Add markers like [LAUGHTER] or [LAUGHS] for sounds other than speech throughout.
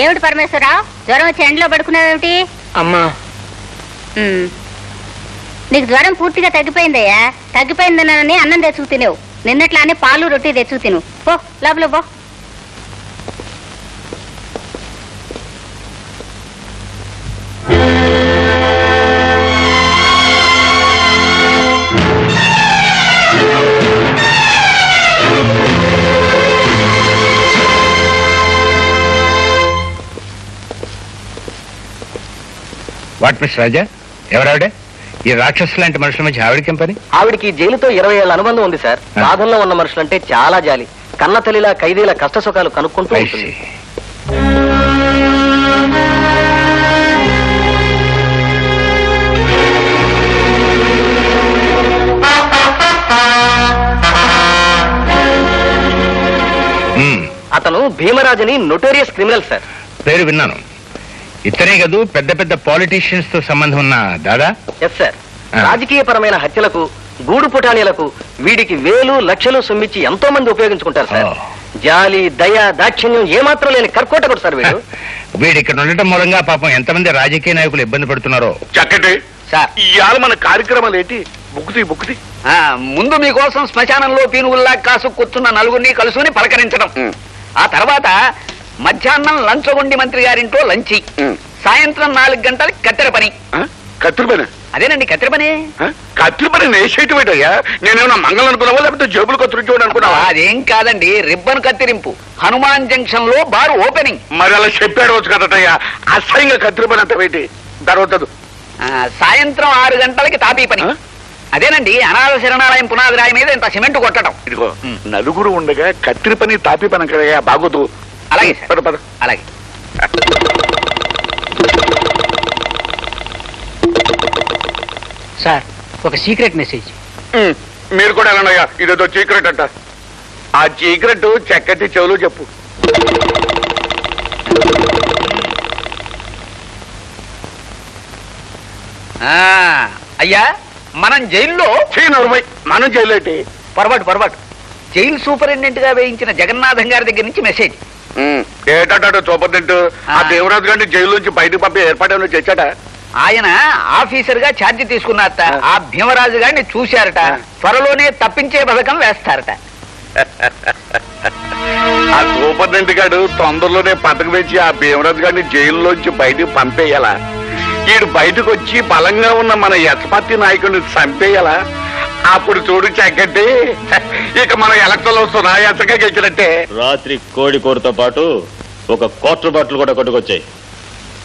ఏమిటి పరమేశ్వరరావు? జ్వరం వచ్చి ఎండలో పడుకున్నావేమిటి? అమ్మా. ఉమ్. నీకు జ్వరం పూర్తిగా తగ్గిపోయిందయ్యా. తగ్గిపోయిందనని అన్నం తెచ్చుకు తినేవు. నిన్నట్లానే పాలు రొట్టి తెచ్చుకు తిను. పో లోపల పో. What miss Raja? ఎవరావిడే? ఈ రాక్షసు లాంటి మనుషుల మధ్య ఆవిడకేం పని? ఆవిడికి జైలుతో ఇరవై ఏళ్ళ అనుబంధం ఉంది సార్. బాధల్లో ఉన్న మనుషులంటే చాలా జాలి. కన్న తల్లిలా ఖైదీల కష్ట సుఖాలు కనుక్కుంటూ I ఉంటుంది. see. మ్మ్. అతను భీమరాజుని నొటోరియస్ క్రిమినల్ సార్. పేరు విన్నాను. ఇతనే కదూ పెద్ద పెద్ద పాలిటీషియన్స్తో సంబంధం ఉన్న దాదా? Yes sir. రాజకీయపరమైన హత్యలకు గూడు పుటానీలకు వీడికి వేలు లక్షలు సొమ్మిచ్చి ఎంతో మంది ఉపయోగించుకుంటారు సార్. జాలి దయ దాక్షిణ్యం ఏమాత్రం లేని కర్కోటకుడు సార్ వీడు. [LAUGHS] వీడు ఇక్కడ ఉండటం మూలంగా పాపం ఎంతమంది రాజకీయ నాయకులు ఇబ్బంది పడుతున్నారో. చక్కటి. సార్ ఇవాళ మన కార్యక్రమాలు ఏంటి? బుక్కుతి బుక్కుతి. ఆ, ముందు మీకోసం శ్మశానంలో పీనుగుల్లా కాసు కూర్చున్న నలుగురిని కలుసుకుని పలకరించడం. ఆ తర్వాత మధ్యాహ్నం లంచగొండి మంత్రి గారింట్లో లంచి. సాయంత్రం నాలుగు గంటలకి కత్తెర పని? కత్తిరి పని? అదేనండి కత్తెర పని? కత్తిరి పని నేసేయటం ఏంటయ్యా నేనేమన్నా మంగళం అనుకున్నావా లేకపోతే జేబులు కత్తిరించోడు అనుకున్నావా అదేం కాదండి రిబ్బన్ కత్తిరింపు. హనుమాన్ జంక్షన్లో బార్ ఓపెనింగ్. మరి అలా చెప్పాడు వచ్చు కదటయ్యా అసహ్యంగా కత్తిరి పని అంత తర్వాత ఆ, సాయంత్రం ఆరు గంటలకి తాపీ పని? అదేనండి అనాథ శరణాలయం పునాది రాయి మీద ఇంత సిమెంట్ కొట్టడం. ఇదిగో నలుగురు ఉండగా కత్తిరి పని తాపి పని కదయ్యా బాగోదు. అలాగే సార్. పద పద. అలాగే. సార్ ఒక సీక్రెట్ మెసేజ్. మీరు కూడా వెళ్ళండియ్యా ఇదేదో చీకరెట్ అంట. ఆ చీకరెట్ చక్కటి చెవులు చెప్పు. ఆ, అయ్యా మనం జైల్లో మనం చేయలేటి పొరపాటు పొరపాటు. జైలు సూపరింటెండెంట్గా వేయించిన జగన్నాథం గారి దగ్గర నుంచి మెసేజ్. ఏటంటాడు చూపదంటూ ఆ. దేవరాజు గారిని జైలు నుంచి బయటకు పంపి ఏర్పాటు చేశాడా? ఆయన ఆఫీసర్గా ఛార్జీ తీసుకున్నారట. ఆ. భీమరాజు గారిని చూశారట. త్వరలోనే తప్పించే పథకం వేస్తారట. ఆ సూపరింటెండెంట్ గారు తొందరలోనే పథకం వేసి ఆ భీమరాజు గారిని జైల్లోంచి బయటకు పంపేయాలా? ఈడు బయటకు వచ్చి బలంగా ఉన్న మన యశపతి నాయకుడిని చంపేయాలా? అప్పుడు చూడు చక్కటి ఇక మన ఎలక్షన్లు వస్తున్నా ఎచ్చగా గెలిచినట్టే. రాత్రి కోడి కూరతో పాటు ఒక క్వార్టర్ బాటిల్ కూడా కొట్టుకొచ్చాయి.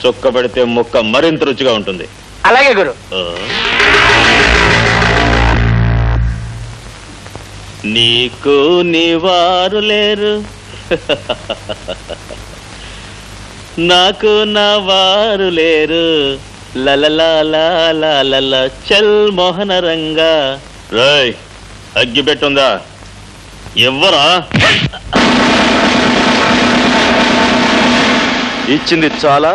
చొక్క పెడితే ముక్క మరింత రుచిగా ఉంటుంది. అలాగే గురు. నీకు నీవారు లేరు. నాకు నా వారు లేరు లలలా చల్ మోహన రంగా. రాయ్ అగ్గి పెట్టుందా? ఎవ్వరా? ఇచ్చింది చాలా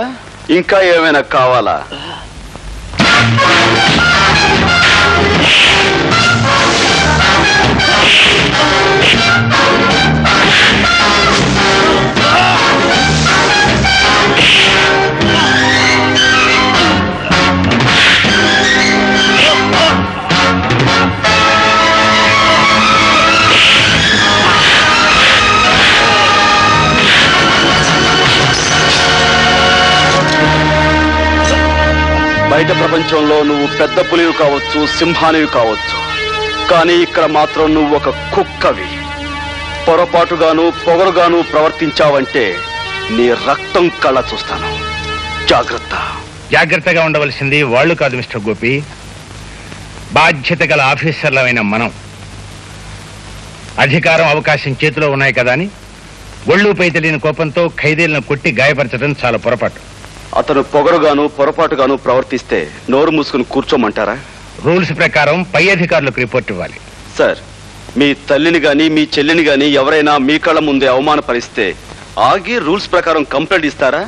ఇంకా ఏమైనా కావాలా? బయట ప్రపంచంలో నువ్వు పెద్ద పులివి కావచ్చు సింహానివి కావచ్చు. కానీ ఇక్కడ మాత్రం నువ్వు ఒక కుక్కవి. పొరపాటుగాను పొగరుగాను ప్రవర్తించావంటే నీ రక్తం కళ్ళ చూస్తాను. జాగ్రత్త. జాగ్రత్తగా ఉండవలసింది వాళ్ళు కాదు మిస్టర్ గోపి. బాధ్యత గల ఆఫీసర్లమైన మనం. అధికారం అవకాశం చేతిలో ఉన్నాయి కదా అని. ఒళ్ళుపై తెలియని కోపంతో ఖైదీలను కొట్టి గాయపరచడం చాలా పొరపాటు. అతను పొగరుగాను పొరపాటుగాను ప్రవర్తిస్తే నోరు మూసుకుని కూర్చోమంటారా? రూల్స్ ప్రకారం పై అధికారులకు రిపోర్ట్ ఇవ్వాలి. సార్ మీ తల్లిని గాని మీ చెల్లిని గాని ఎవరైనా మీ కళ్ళ ముందే అవమానపరిస్తే ఆగి రూల్స్ ప్రకారం కంప్లైంట్ ఇస్తారా?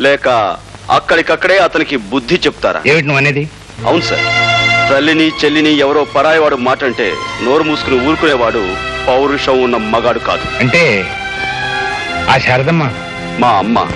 లేక అక్కడికక్కడే అతనికి బుద్ధి చెప్తారా? ఏమిటి నువ్వు అనేది? అవును సార్. తల్లిని చెల్లిని ఎవరో పరాయవాడు మాట అంటే నోరు మూసుకుని ఊరుకునేవాడు పౌరుషం ఉన్న మగాడు కాదు. అంటే ఆ శారదమ్మ? మా అమ్మ.